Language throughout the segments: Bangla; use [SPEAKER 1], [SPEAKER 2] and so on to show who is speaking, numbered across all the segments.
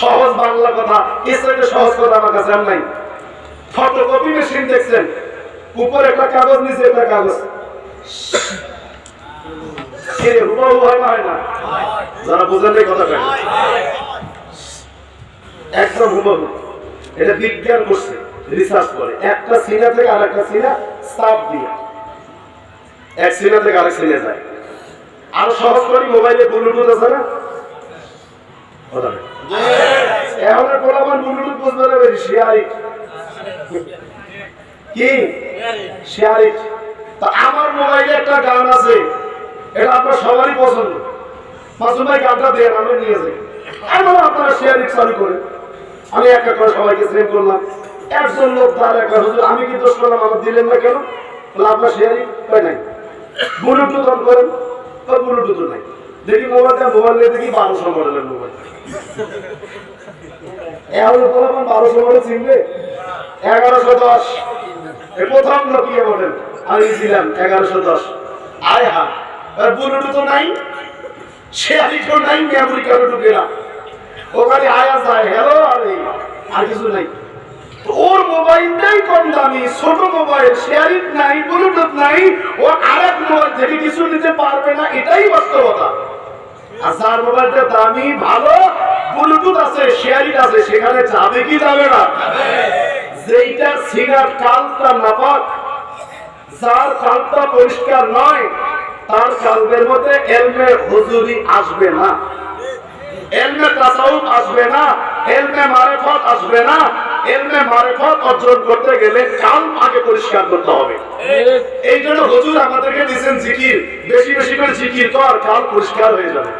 [SPEAKER 1] সহজ বাংলা কথা চাইতে সহজ কথা আমার কাছে নাই। ফটোকপি মেশিন দেখছেন? উপরে একটা কাগজ, নিচে একটা কাগজ। বিজ্ঞান করছে করে। একটা থেকে এক সিনা থেকে আরেক সিনে যায়। আরও সহজ করি মোবাইলে ব্লুটুথ আছে না। এখন বলাবার ব্লুটুথ বুঝতে পারবে শেয়ারিং। কি? শেয়ারিং। তা আমার মোবাইলে একটা গান আছে, এটা আপনার সবারই পছন্দ। মাসুম ভাই গানটা দেন, আমি নিয়ে যাই। আমার আপনারা শেয়ারিং চালু করে আমি এক এক করে সবাইকে সেভ করলাম। একজন লোক তার একটা হুজুর, আমি কি দোষ করলাম আমার দিলেন না কেন? বলে, আপনার শেয়ারিং হয় নাই। ব্লুটুথ অন করেন তো ব্লুটুথ নাই। দেখি মোবাইলটা, মোবাইল নিয়ে দেখি বারোশো মডেলের মোবাইল। এখন বললাম বারোশো মডেল চিনবে? এগারোশো দশ। প্রথম নোকিয়া মডেল আমি ছিলাম এগারোশো দশ। আয় হা আর ব্লুটুথ নাই। শেয়ারিং তো নাই মেমোরি কার্ড ঢুকে না ওখানে আয়া যায় হ্যালো আরে, আর কিছু নাই। তো ওর মোবাইলটাই কম দামি, ছোট মোবাইল শেয়ারিং নাই ব্লুটুথ নাই, ও আরেক মোবাইল থেকে কিছু নিতে পারবে না, এটাই বাস্তবতা। আর যার মোবাইলটা দামি, ভালো ব্লুটুথ আছে শেয়ারিং আছে, সেখানে যাবে কি যাবে না? যেইটা সিগার কালটা নাপাক, যার কালটা পরিষ্কার নয়, তার কালবের মধ্যে এলমে হুজুরি আসবে না। এলমে তাসাউফ আসবে না, এলমে মারেফত আসবে না, এলমে মারেফত অর্জন করতে গেলে কাল আগে পরিষ্কার করতে হবে। এই জন্য হুজুর আমাদেরকে দিয়েছেন জিকির, বেশি বেশি করে জিকির কর কাল পরিষ্কার হয়ে যাবে।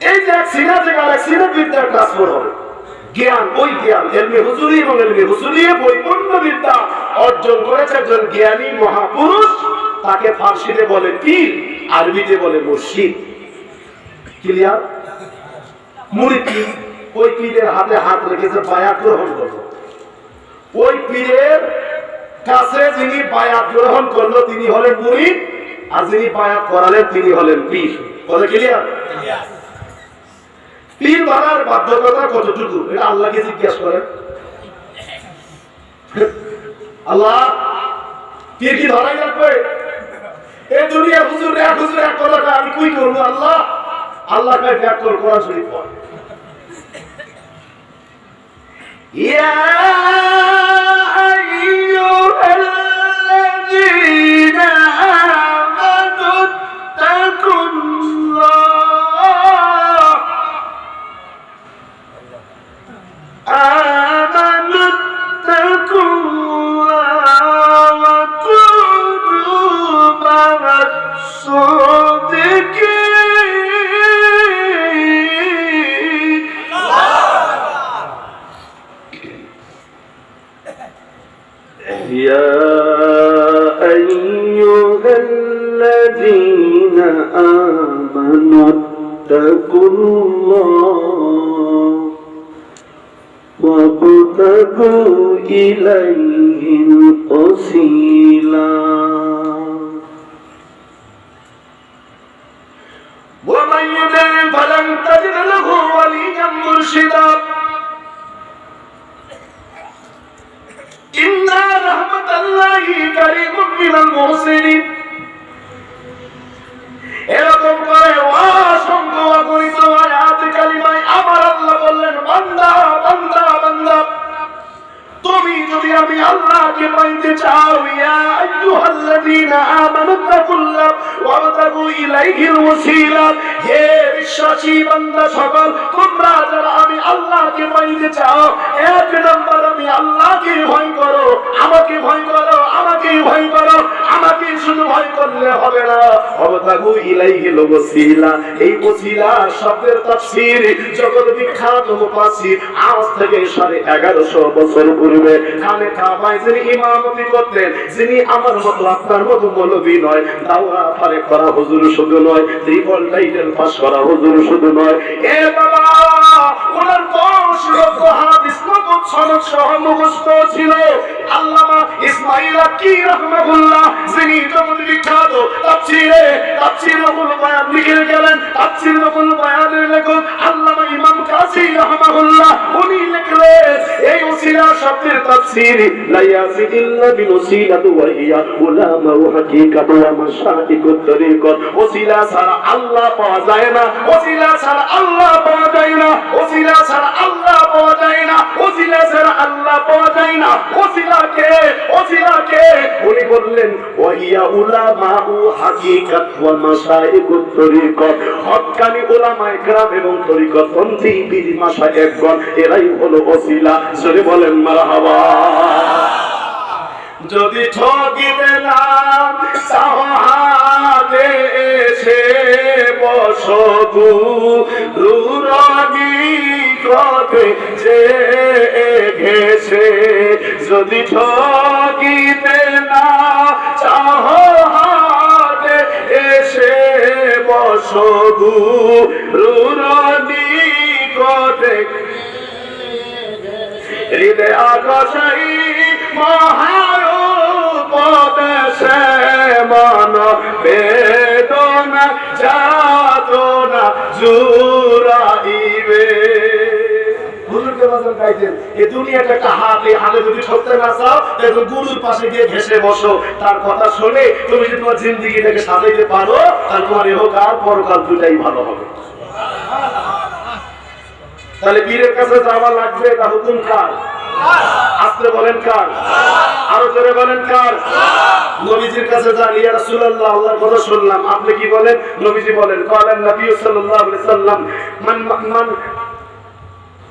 [SPEAKER 1] এই যে এক সিনা থেকে আরেক সিনা বিদ্যার ট্রান্সফার হবে। জ্ঞান, ওই জ্ঞান, এলমে হুজুরি এবং এলমে হুজুরি বৈপন্ন বিদ্যা অর্জন করেছে একজন জ্ঞানী মহাপুরুষ, তাকে ফার্সিতে বলে পীর, আরবিতে বলে মুর্শিদ। ক্লিয়ার? মুড়ি পীর ওই পীরের হাতে হাত রেখেছে বায়াত গ্রহণ করল। ওই পীরের কাছে যিনি বায়াত গ্রহণ করল তিনি হলেন মুড়ি আর যিনি বায়াত করালেন তিনি হলেন পীর বলে ক্লিয়ার? পীর ধরার বাধ্যকতা কতটুকু? এটা আল্লাহকে জিজ্ঞেস করেন। আল্লাহ পীর কি ধরাই রাখবে এই দুনিয়ার হুজুর এক হুজুর এক কথা আমি কুই করব আল্লাহ? আল্লাহ কাছে ত্যাগ করে কোরআন শরীফ পড়। ইয়া আইয়ুহাল্লাযীনা الله قريب من المحسنين এরকম করে অসংখ্য অগণিত আয়াত কালিমায় আমার আল্লাহ বললেন বান্দা বান্দা বান্দা তুমি, যদি আমি আল্লাহকে পাইতে চাও, ইয়া আইয়ুহাল্লাযীনা আমানু তাকুল্লাহ ওয়াবতাগু ইলাইহিল ওয়াসিলা হে বিশ্বাসী বান্দা সকল, তোমরা যারা আমি আল্লাহকে পাইতে চাও, এক নম্বর আমি আল্লাহকে ভয় করো, আমাকে ভয় করো আমাকে ভয় করো আমাকে শুধু ভয় করলে হবে না। ওয়াবতাগু ইলাইহিল ওয়াসিলা এই ওসিলা শব্দের তাফসীর জগৎ বিখ্যাত মুফাসসির, আজ থেকে সাড়ে এগারোশো বছর পূর্বে খানে কাবায় যিনি ইমামতি করতেন, যিনি আমার মতো আপনার মতো মৌলবী নয় দাওয়া পারে করা হুজুর শুধু নয়, ত্রিপল টাইটেল পাস করা হুজুর শুধু নয়। এ বাবা! কোরআন দশ লক্ষ হাদিস নগদ সনদ সহ মুখস্থ ছিল। আল্লামা ইসমাইল কি রহমাতুল্লাহ যিনি জগতের বিখ্যাত তাফসিরে তাফসিরুল বায়ান লিখে গেলেন। তাফসিরুল বায়ানের লেখক আল্লামা ইমাম কাসি রহমাতুল্লাহ উনি লিখলেন
[SPEAKER 2] শব্দের তাফসীর, লা ইয়াসি ইল্লা বিনুসিলাতু ওয়া হিয়া উলামা ওয়া হাকিকাতু ওয়া মাশাইকুত তরিকত।
[SPEAKER 1] ওসিলা ছাড়া আল্লাহ পাওয়া যায় না, ওসিলা ছাড়া আল্লাহ পাওয়া যায় না, ওসিলা ছাড়া আল্লাহ পাওয়া যায় না ওসিলা ছাড়া আল্লাহ পাওয়া যায় না।
[SPEAKER 2] উনি বললেন উলামা ও হাকিকাত ওয়া তরিকত। উলামায়ে এবং তরিকত পন্থী এরাই হলো ওসিলা। জোরে বলেন, মারহাবা।
[SPEAKER 1] যদি নাম চাহাতে এসে বসতু রুরানি কতে যে ঘেসে যদি ঠকিতে না চাহাতে এসে বসতু রুরানি কতে হৃদয় আকাশাই মহারূপদেশে মন বেদনা, যাতনা জুরাইবে হুজুরকে বাজার গাইতেন এ দুনিয়াটা একটা হাত, এই হাতে যদি ঠকতে না চাও, তাহলে গুরুর পাশে গিয়ে ঘেসে বসো। তার কথা শুনে তুমি যদি তোমার জিন্দিগিটাকে সাজাইতে পারো, তাহলে তোমার এহকাল, পরকাল দুটাই ভালো হবে। তাহলে পীরের কাছে যাওয়া লাগবে এটা হুকুম কার? আসতে বলেন কার? আরও জোরে বলেন কার? নবীজির কাছে যান, ইয়া রাসূলুল্লাহ, আল্লাহর কথা শুনলাম। আপনি কি বলেন? নবীজি বলেন কালেন নবী সাল্লাল্লাহু আলাইহি সাল্লাম, মান মান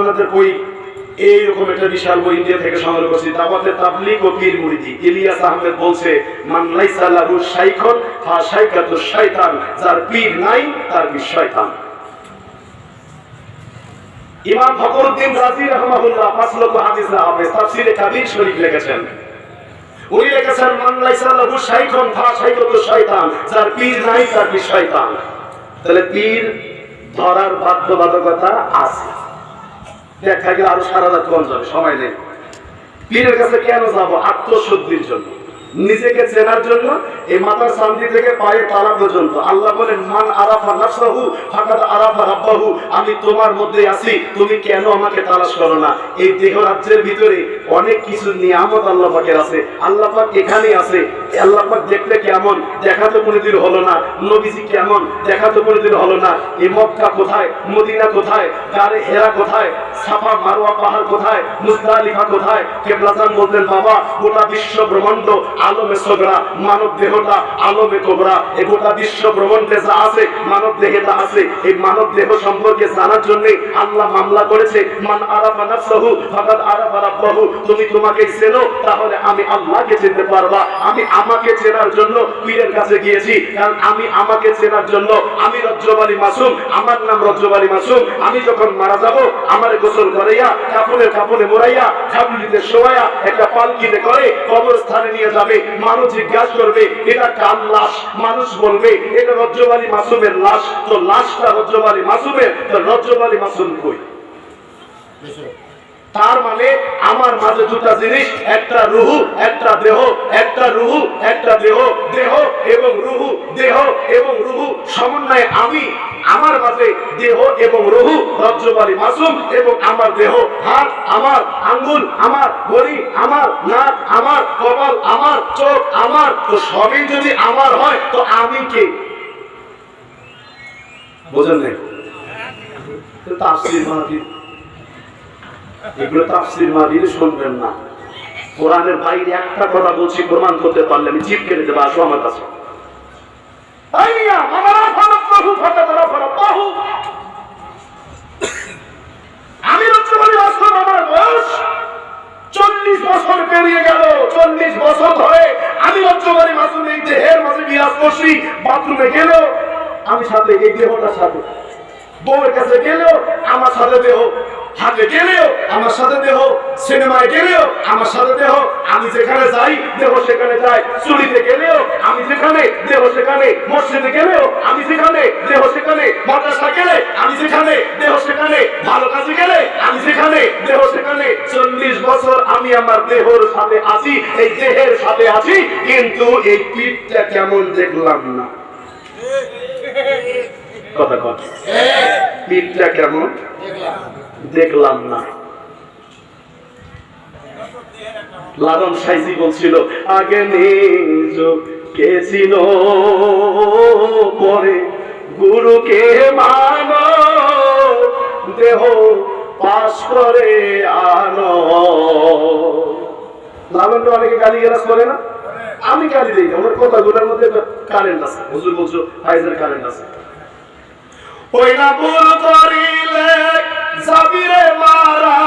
[SPEAKER 1] ওনাদের বই এইরকম একটা বিশাল বই ইন্ডিয়া থেকে সংগ্রহ করছি দাওয়াতে তাবলিগ ও পীর মুরিদি। ইলিয়াস আহমেদ বলছে, মান লাইসা লাহু শাইখুন, ফা শাইখাতু শাইতান, যার পীর নাই, তার পীর শয়তান। ইমাম ফখরুদ্দিন রাজি রাহমাহুল্লাহ পাঁচ লক্ষ হাদিস হাফেজ, তাফসিরে কাবির শরীফ লিখেছেন। উনি লিখেছেন, মান লাইসা লাহু শাইখুন, ফা শাইখাতু শাইতান, যার পীর নাই, তার পীর শয়তান। তাহলে পীর ধরার বাধ্যবাধকতা আছে। দেখা গেলে আরও সারা রাত কম যাবে, সময় নেই। পীরের কাছে কেন যাব? আত্মশুদ্ধির জন্য। নিজেকে চেনার জন্য এই মাথার শান্তি থেকে পায়ে তালা পর্যন্ত। আল্লাহ বলেন, মান আরাফা নাফসাহু, ফাকাদ আরাফা রাব্বাহু, আমি তোমার মধ্যে আছি, তুমি কেন আমাকে তালাশ করো না? এই দেহ রাজ্যের ভিতরে অনেক কিছু নিয়ামত আল্লাহ পাকের আছে। আল্লাহ পাক এখানে আছে। আল্লাহ পাক দেখতে কেমন? দেখা তো কোনোদিন হলো না। নবীজি কেমন? দেখা তো কোনোদিন হলো না। এই মক্কা কোথায়? মদিনা কোথায়? গারে হেরা কোথায়? সাফা মারোয়া পাহাড় কোথায়? মুজদালিফা কোথায়? কেবলাজান বলতেন, বাবা, গোটা বিশ্ব ব্রহ্মাণ্ড আলমে সগরা মানব দেহটা আলমে কোবরা। এই গোটা বিশ্ব ব্রহ্মাণ্ডে যা আছে, মানব দেহে তা আছে। এই মানব দেহ সম্পর্কে জানার জন্য আল্লাহ মামলা করেছে, মান আরাফা নাফসাহু, ফাকাদ আরাফা রাব্বাহু। তুমি তোমাকে চেনো, তাহলে আমি আল্লাহকে চিনতে পারবা। আমি আমাকে চেনার জন্য পীরের কাছে গিয়েছি, কারণ আমি আমাকে চেনার জন্য আমি রজ্জবালী মাসুম, আমার নাম রজ্জবালী মাসুম। আমি যখন মারা যাব, আমার গোসল করাইয়া, কাপড়ে কাপড়ে মোড়াইয়া খাবলিতে শোয়াইয়া, একটা পালকিতে করে কবরস্থানে নিয়ে যাবে। মানুষ জিজ্ঞাসা করবে, এটা কার লাশ? মানুষ বলবে, এটা রজ্জবালী মাসুমের লাশ। তো লাশটা রজ্জবালী মাসুমের, তো রজ্জবালী মাসুম কই? তার মানে আমার মাঝে দুটা জিনিস, একটা রুহু, একটা দেহ, একটা রুহু, একটা দেহ দেহ এবং রুহু, দেহ এবং রুহু। সমন্বয়ে আমি আমার মাঝে দেহ এবং রুহু, রজ্জবালী মাসুম এবং আমার দেহ। হাত আমার, আঙ্গুল আমার, বড়ি আমার, নাক আমার, কপাল আমার, চোখ আমার। তো সবই যদি আমার হয়, তো আমি কে? বোঝেন নাই? তাফসির মাহফিল এগুলো তাফসির মাহফিল শুনবেন না। কোরআনের বাইরে একটা কথা বলছি, প্রমাণ করতে পারলে আমি জিপ কেটে দেবো, আসো আমার কাছে আইয়া, মামারা ফারাক বাহু, ফাতাতারা ফারাক বাহু। আমি রত্নবাড়ি আসলাম আমার বয়স চল্লিশ বছর পেরিয়ে গেল চল্লিশ বছর ধরে আমি রত্নবাড়ি মাসুম এই দেহের মাঝে বিরাজ করছি বাথরুমে গেল আমি সাথে এই দেহটার সাথে বউয়ের কাছে গেলেও আমার সাথে দেহ হাটে গেলেও আমার সাথে দেহ সিনেমায় গেলেও আমার সাথে দেহ আমি যেখানে যাই দেহ সেখানে যাই চুরিতে গেলেও আমি যেখানে, দেহ সেখানে। মসজিদে গেলেও আমি যেখানে, দেহ সেখানে। মাদ্রাসা গেলে আমি যেখানে, দেহ সেখানে। ভালো কাজে গেলে আমি যেখানে, দেহ সেখানে। চল্লিশ বছর আমি আমার দেহর সাথে আছি, এই দেহের সাথে আছি, কিন্তু এই পিঠটা কেমন দেখলাম না। কথা কথা পিঠটা কেমন? দেখলাম না। লালন সাইজি বলছিল আগে নিজ কে ছিল? পরে গুরুকে মান, দেহ পাশ করে আনো। লালন তো অনেকে গালি গালাজ করে না? আমি গালি দিই। আমার কথাগুলোর মধ্যে কারেন্ট আছে। হুজুর বলছো ফাইজের কারেন্ট আছে। ওই না ভুল করিলে যাবিরে মারা,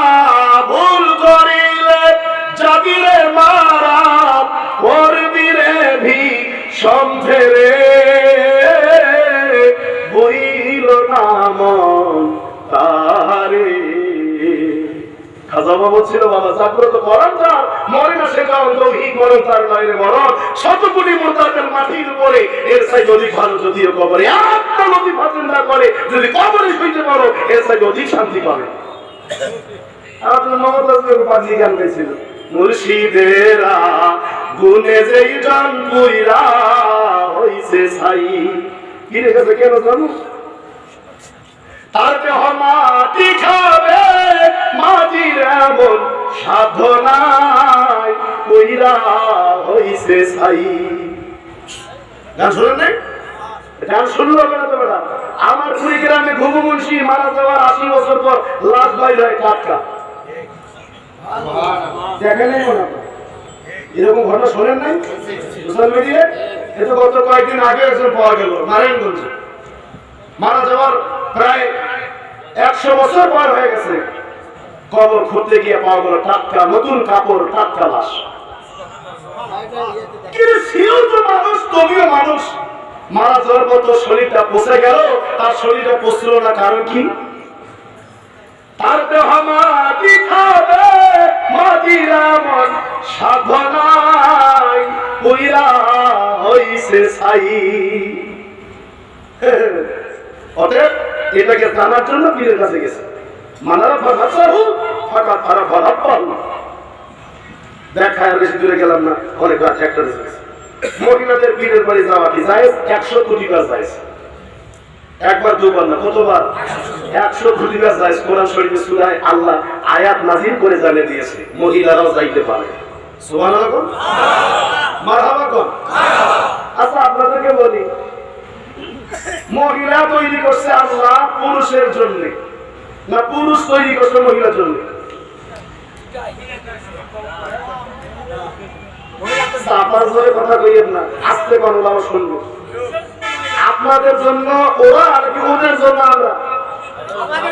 [SPEAKER 1] ভুল করিলে যাবিরে মারা, করবি রে ভি সম্ভেরে। বইল নাম তারে খাজা বাবা ছিল বাবা, জাগ্রত মরণ তার মরে না সে কারণ দৌহিক মরণ তার বাইরে মরণ। শত মোতাবের মাটির উপরে এর সাই অধিক ভালো যদিও কবরে। একটা নদী না করে, যদি কবরে শুইতে পারো, এর সাই অধিক শান্তি পাবে। আমাদের মমতা পাজি গান গাইছিল মুর্শিদেরা, গুনে যেই পুইরা হইছে সাই কি রেখেছে কেন জানো মাটি খাবে, মাটির এমন সাধনায় কইরা হইছে ছাই। গান শুনেন নাই? গান শুনলো কেন তো বেটা। আমার কুড়িগ্রামে ঘুঘু মুন্সি মারা যাওয়ার আশি বছর পর লাশ বাইর হয় টাটকা। দেখেন? এরকম ঘটনা শোনেন নাই? সোশ্যাল মিডিয়ায় এটা গত কয়েকদিন আগে একজন পাওয়া গেল মারা যাওয়ার প্রায় একশো বছর হয়ে গেছে। কবর খুঁড়তে গিয়ে পাওয়া গেল টাটকা, নতুন কাপড়, টাটকা লাশ। মানুষ মারা যাওয়ার শরীরটা পচে গেল, তার শরীরটা পচল না কারণ কি? তার দেহ মাটি খাবে। মাটির এমন সাধনায় কইরা হইছে ছাই। অতএব এটাকে জানার জন্য পীরের কাছে গেছে। মানারা ফাঁকা চাহু ফাঁকা ফারা ফারা পাহু। দেখা বেশি দূরে গেলাম না, অনেক রাত একটা মহিলাদের পীরের বাড়ি যাওয়া কি যায় একশো কোটি বার যায় একবার দুবার না, কতবার? একশো কোটি বার যায়, কোরআন শরীফে সুরায় আল্লাহ আয়াত নাজির করে জানিয়ে দিয়েছে, মহিলারাও যাইতে পারে। আচ্ছা মহিলা তৈরি করছে আল্লাহ পুরুষের জন্য, না পুরুষ তৈরি করছে মহিলার জন্য? আপনার কথা কইয়েন না, আস্তে কোনো শুনব। আপনাদের জন্য ওরা আর কি ওদের জন্য আমরা। লাগে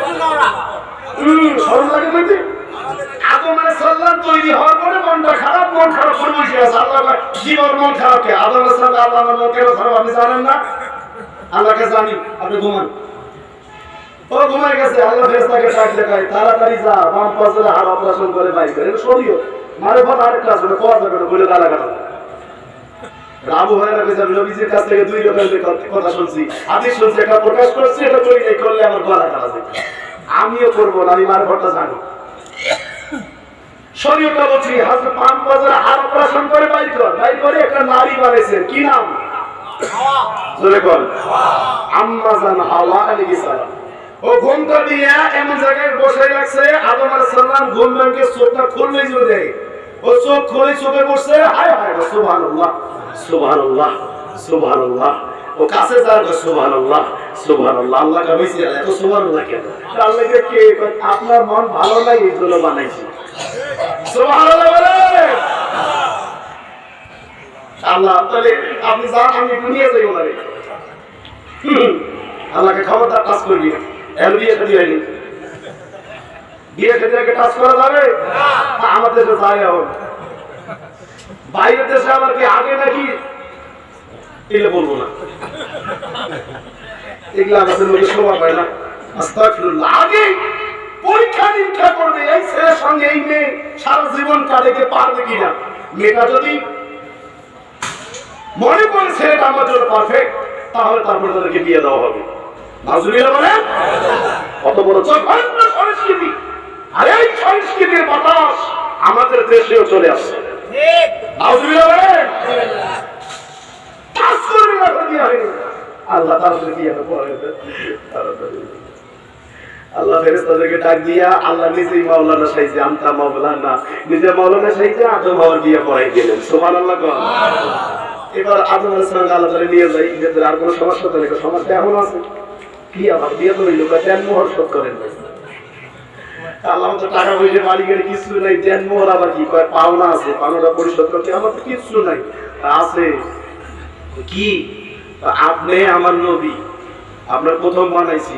[SPEAKER 1] তৈরি হওয়ার পরে মনটা খারাপ মন খারাপ করে বসে আছে। আল্লাহ কয়, জীবন মন খারাপ কে? আদম আলাইহিস সালাম আল্লাহ আমার মন কেন খারাপ আপনি জানেন না? আল্লাহকে জানি আপনি ঘুমান। ও ঘুমাই গেছে। আল্লাহ ফেরেশতাকে ডাকলে কয় তাড়াতাড়ি যা বাম পাশে হাড় অপারেশন করে বাইর করে। সরিও মারে ফল আরেকটা আসবে কোয়া যাবে বলে গালা রাবু হয় না কইছে আমি নবীজির কাছ থেকে দুই রকমের কথা- শুনছি আদি শুনছি একটা প্রকাশ করছি, এটা করি নাই, করলে আমার গলা কাটা যাবে। আমিও করব না, আমি মার ঘরটা জানি। শরীরটা বলছি হাজর পান বাজারে হাড় অপারেশন করে বাইর কর, বাইর করে একটা নারী বানাইছেন কি নাম? জোরে কর আম্মা জান হাওয়া আলাইহিস সালাম। ও ঘুমটা দিয়ে এমন জায়গায় বসে রাখছে, আদম আলাইহিস সালাম ঘুম ভেঙে চোখটা খুললেই জোরে দেয় ও চোখ খুলে চোখে বসছে হায় হায় সুবহানাল্লাহ সুবহানাল্লাহ সুবহানাল্লাহ। ও কাছে যার সুবহানাল্লাহ সুবহানাল্লাহ। আল্লাহ কইছে এত সুবহানাল্লাহ কেন? আল্লাহ কে আপনার মন ভালো নাই জন্য বানাইছি। সুবহানাল্লাহ বলে। আল্লাহ, তাহলে আপনি যান, আমি একটু নিয়ে যাই ওনারে। আল্লাহকে খবরদার টাচ করবি এখন বিয়ে হয়নি। শাদী টাচ করা যাবে? তা আমাদের দেশে যায় এখন। বাইরের দেশে আবার কি আগে নাকি? বলব না। এগুলো আমাদের মধ্যে শোভা পায় না। আগে পরীক্ষা নিরীক্ষা করবে এই ছেলের সঙ্গে এই মেয়ে সারা জীবন কাটাতে পারবে কিনা? মেয়েটা যদি মনে করে ছেলেটা আমার জন্য পারফেক্ট তাহলে তারপরে তাদেরকে বিয়ে দেওয়া হবে। নাজুবিরা বলে কত বড় জঘন্য সংস্কৃতি আর এই সংস্কৃতির বাতাস আমাদের দেশেও চলে আসছে না আল্লাহ আল্লাহ ফেরেস্তাদেরকে ডাক দিয়া আল্লাহ নিজেই মাওলানা সাইজে আমতা মাওলানা নিজে মাওলানা সাইজে আদম হওয়ার বিয়ে পড়াই দিলেন। সুবহানাল্লাহ কোন। এবার আদম আল্লাহ নিয়ে যাই আর কোনো সমস্যা তো নেই সমস্যা এখন আছে। কি আবার বিয়ে তো হইল দেন মোহর শোধ করেন নাই। আল্লাহ তো টাকা পয়সা মালিকের কিছু নাই দেন মোহর আবার কি কয়? পাওনা আছে পাওনাটা পরিশোধ করতে আমার তো কিছু নাই। আছে। কি? আপনি আমার নবী আপনার প্রথম বানাইছি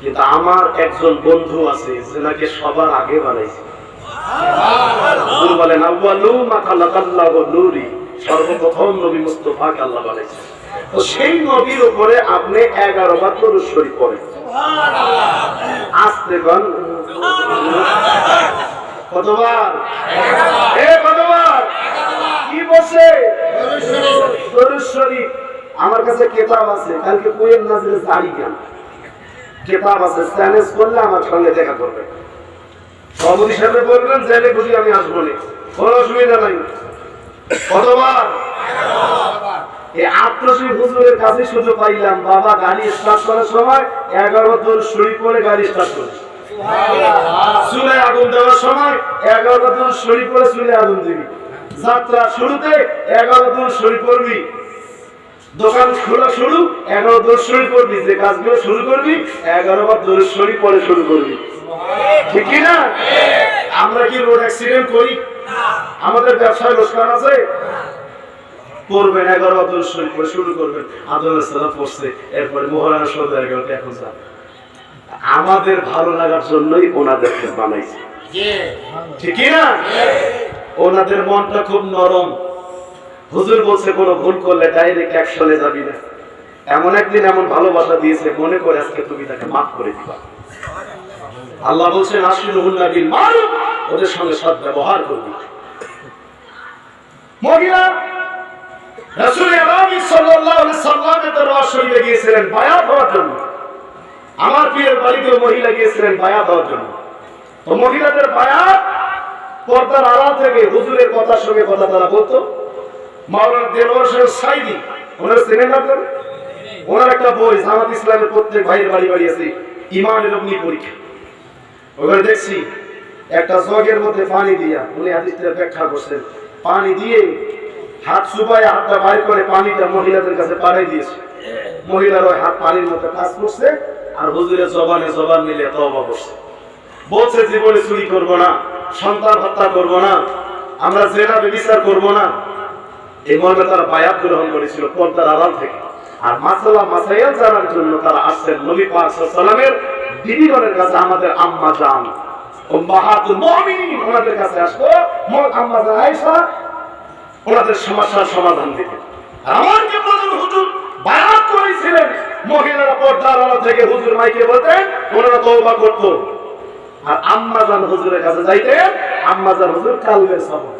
[SPEAKER 1] কিন্তু আমার একজন বন্ধু আছে যেনাকে সবার আগে বানাইছি। বলেন সর্বপ্রথম নবী মুস্তাফাকে আল্লাহ বানাইছে। তো সেই নবীর উপরে আপনি 11 বার দরুদ শরীফ পড়েন। আস্তে কতবার? কতবার? কি বসে আমার কাছে কেতাব আছে। কালকে কেতাব আছে। করলে আমার সঙ্গে দেখা করবে। সভাপতি বলবেন, জেলে খুশি আমি আসব না। কোনো অসুবিধা নাই। কতবার? আত্মশ্রী হুজুরের কাছে সুযোগ পাইলাম। বাবা গাড়ি স্টার্ট করার সময় এগারো তোর শরীর পরে গাড়ি স্টার্ট করে চুলে আগুন দেওয়ার সময় এগারো তোর শরীর পরে চুলে আগুন দিবি। যাত্রা শুরুতে এগারো তোর শরীর পড়বি দোকান খোলা শুরু এগারো দোষ শুরু করবি। যে কাজগুলো শুরু করবি এগারো বার দোষ শুরু পরে শুরু করবি। ঠিক কি না আমরা কি রোড অ্যাক্সিডেন্ট করি? আমাদের ব্যবসায় লোকসান আছে? করবেন এগারো দোষ শুরু করে শুরু করবেন। আদর সালাম পড়ছে এরপরে মোহরানা শোধ হয়ে গেল এখন যা। আমাদের ভালো লাগার জন্যই ওনাদেরকে বানাইছে। ঠিক না? ওনাদের মনটা খুব নরম। হুজুর বলছে কোনো ভুল করলে ডাইরেক্ট অ্যাকশনে যাবি না। এমন একদিন এমন ভালোবাসা দিয়েছে মনে করে আজকে তুমি তাকে মাফ করে দিবা। আল্লাহ বলছেন আশিরুহুল নাবিল মারুফ ওদের সঙ্গে সৎ ব্যবহার করবি। মহিলা রাসূল আলামিন সাল্লাল্লাহু আলাইহি সাল্লামের দরবার শরীফে গিয়েছিলেন বায়াত হওয়ার জন্য। আমার পীরের বাড়িতে মহিলা গিয়েছিলেন বায়াত দেওয়ার জন্য। তো মহিলাদের বায়াত পর্দার আড়াল থেকে হুজুরের কথার সঙ্গে কথা তারা বলতো মাওলানা দেলোয়ার সাহেব সাইদি, ওনার চেনেন না ওনার একটা বই, জামাত ইসলামের প্রত্যেক ভাইয়ের বাড়ি বাড়ি আছে ইমানের অগ্নি পরীক্ষা। ওখানে দেখছি, একটা জগের মধ্যে পানি দিয়া, উনি হাদিসটা ব্যাখ্যা করছেন, পানি দিয়ে হাত চুপায় হাতটা বাইর করে পানিটা মহিলাদের কাছে পাঠাই দিয়েছে। মহিলার ওই হাত পানির মধ্যে কাজ করছে আর হুজুরের জবানে জবান মিলে তওবা করছে। বলছে, জীবনে চুরি করব না, সন্তান হত্যা করব না, আমরা জেনা বিচার করব না। এই মর্মে তারা বায়াত গ্রহণ করেছিল পর্দার আড়াল থেকে। আর মাসালা মাসাইল জানার জন্য তারা আসছেন নবী পাক বিবিগণের কাছে, আমাদের আম্মা জান উম্মাহাতুল ওনাদের কাছে আম্মা ওনাদের সমস্যার সমাধান দিতে। আমার কি বলেন হুজুর বায়াত করেছিলেন। মহিলারা পর্দার আড়াল থেকে হুজুর মাইকে বলতেন ওনারা তওবা করতো। আর আম্মা জান হুজুরের কাছে যাইতেন আম্মা জান হুজুর কালবে সবক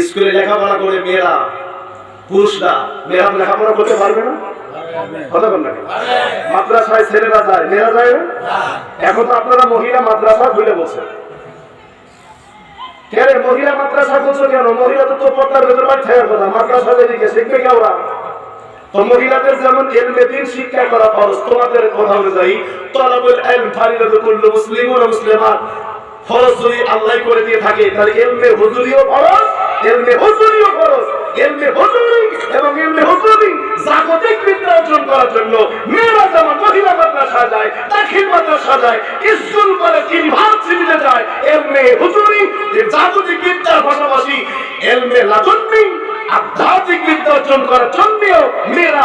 [SPEAKER 1] স্কুলে লেখাপড়া করে মেয়েরা পুরুষরা মেয়েরা লেখাপড়া করতে পারবে না? কথা বল না মাদ্রাসায় ছেলেরা যায় মেয়েরা যায় না? এখন তো আপনারা মহিলা মাদ্রাসা খুলে বসে কেন মহিলা মাদ্রাসা করছ কেন? মহিলা তো পর্দার ভেতর বাড়ি কথা। মাদ্রাসা যেদিকে শিখবে কে ওরা? তো মহিলাদের যেমন এলমে দিন শিক্ষা করা ফরজ, তোমাদের কথা অনুযায়ী তলাবুল ইলম ফারিদাতুল কুল্লু মুসলিমুন ওয়া মুসলিমাত। ফরজ যদি আল্লাহ করে দিয়ে থাকে, তাহলে এলমে হুজুরিও ফরজ এলমে হুজুরিও ফরজ, এলমে হুজুরি এবং এলমে হুজুরি জাগতিক বিদ্যা অর্জন করার জন্য মেয়েরা যেমন মহিলা মাদ্রাসা যায়, দাখিল মাদ্রাসা যায় স্কুল করে ইউনিভার্সিটিতে যায়, এলমে হুজুরি জাগতিক বিদ্যার পাশাপাশি এলমে লাদুন্নি আধ্যাত্মিক বিদ্যা অর্জন করার জন্যও মেয়েরা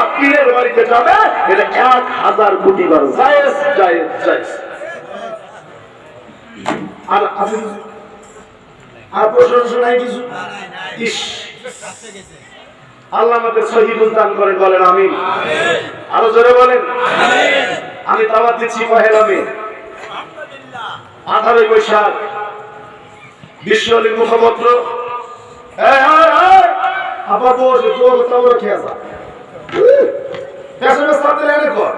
[SPEAKER 1] আর আপনি আর প্রশংসা নাই কিছু? ইস। আল্লাহ আমাদের সহি দান করেন বলেন আমি
[SPEAKER 2] আরও জোরে বলেন। আমি দাওয়াত দিচ্ছি পহেলা মে। আঠারোই বৈশাখ। বিশ্ব অলির মুখপত্র।
[SPEAKER 1] আবার বসে তোর তোর খেয়ে যা পেছনে সাথে লেনে কর।